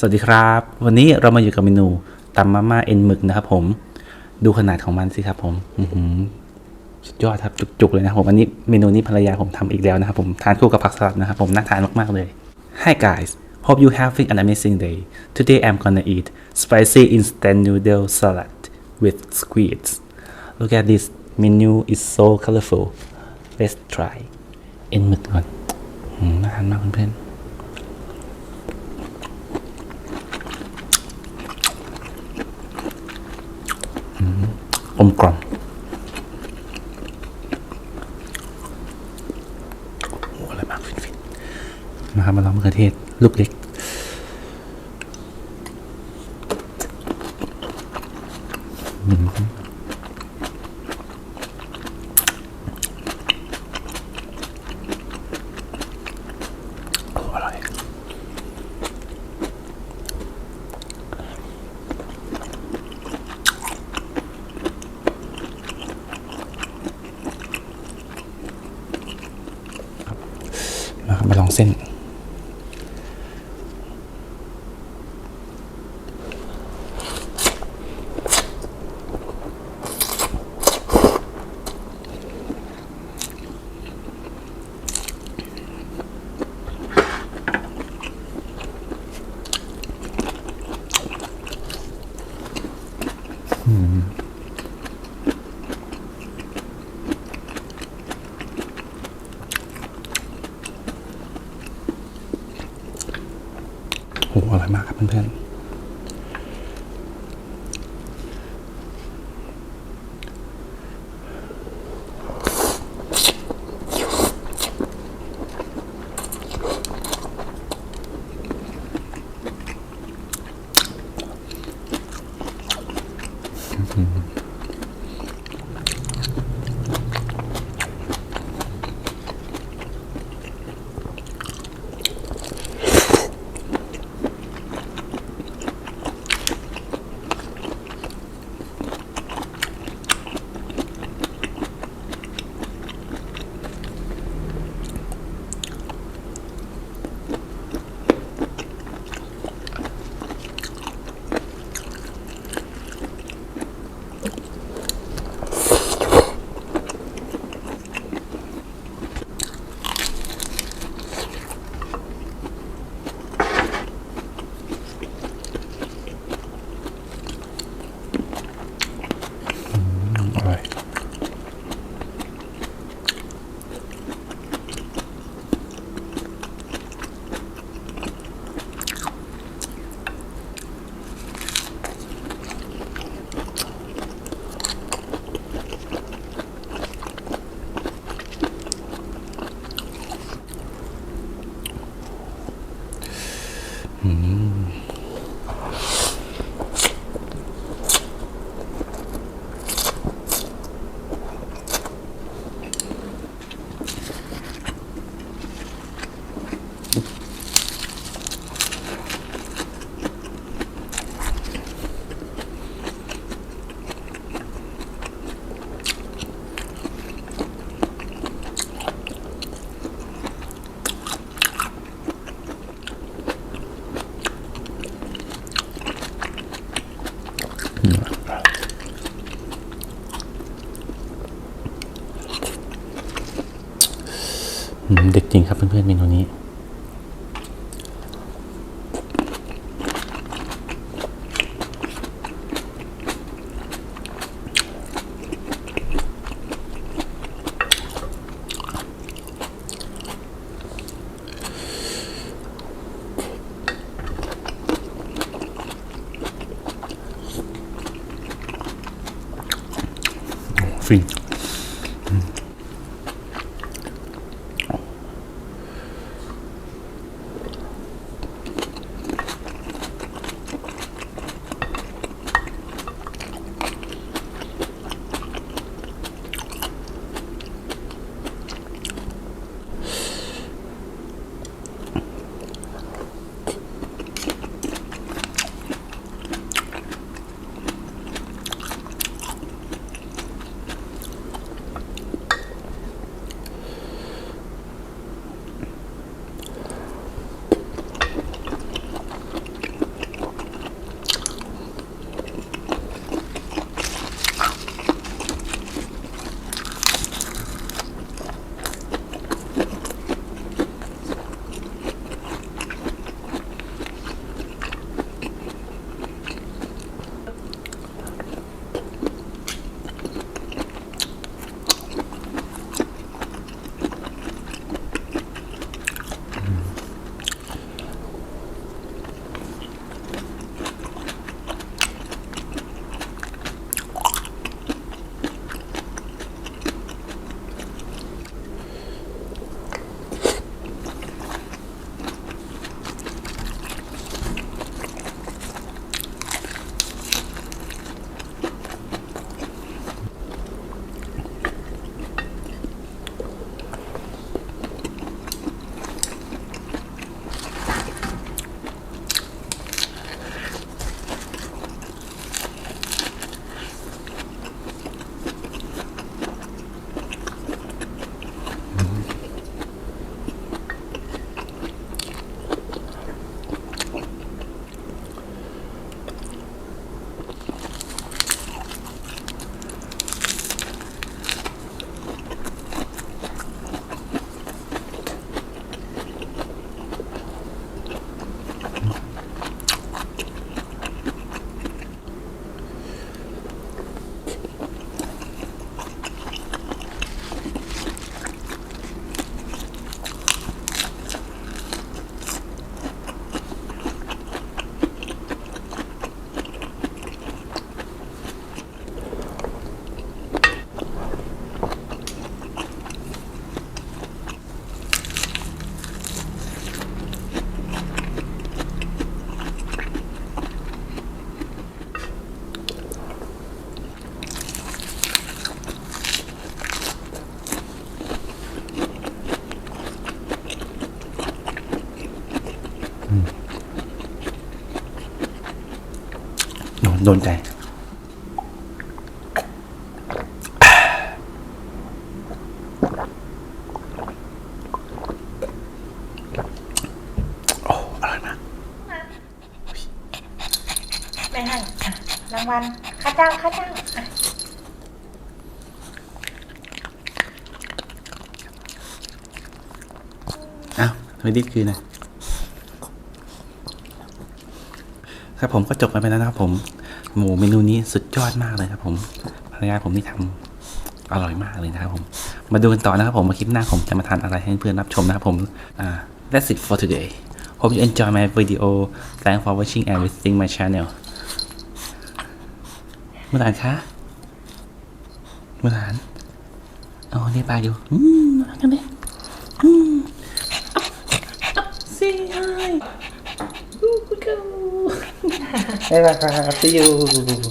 สวัสดีครับ วันนี้เรามาอยู่กับเมนูตำมาม่าเอ็นหมึกนะครับผม ดูขนาดของมันสิครับผมอื้อหือสุดยอดครับจุกๆเลยนะครับผมอันนี้เมนูนี้ภรรยาผมทำอีกแล้วนะครับผมทานคู่กับผักสลัดนะครับผมน่าทานมากๆเลย Hi guys hope you having an amazing day today I'm gonna eat spicy instant noodle salad with squids look at this menu is so colorful let's try เอ็นหมึกก่อนน่าทานมากเพื่อนๆ กลมกล่อมโอ้อะไรมากฟินๆนะครับมาลองมะเขือเทศ ลูกเล็ก โอ้อร่อย มาลองเส้น โอ้อร่อยมากครับเพื่อนๆ โดนใจ โอ้ อร่อยมาก ไม่ให้อะรางวัลค่าจ้างค่าจ้างอะอ้าวทำไมดิดคืนนะ ครับผมก็จบกันไปแล้วนะครับผม หมูเมนูนี้สุดยอดมากเลยครับ ผมภรรยาผมนี่ทำอร่อยมากเลยนะครับผม มาดูกันต่อนะครับผมมาคลิปหน้าผมจะมาทานอะไรให้เพื่อนรับชมนะครับผมอ่า that's it for today hope you enjoy my video thanks for watching and visiting my channel มุหลานคะมุหลานอ๋อนี่ปลาอยู่อืมมากันเลย 哎吧看看啊使劲撸撸撸撸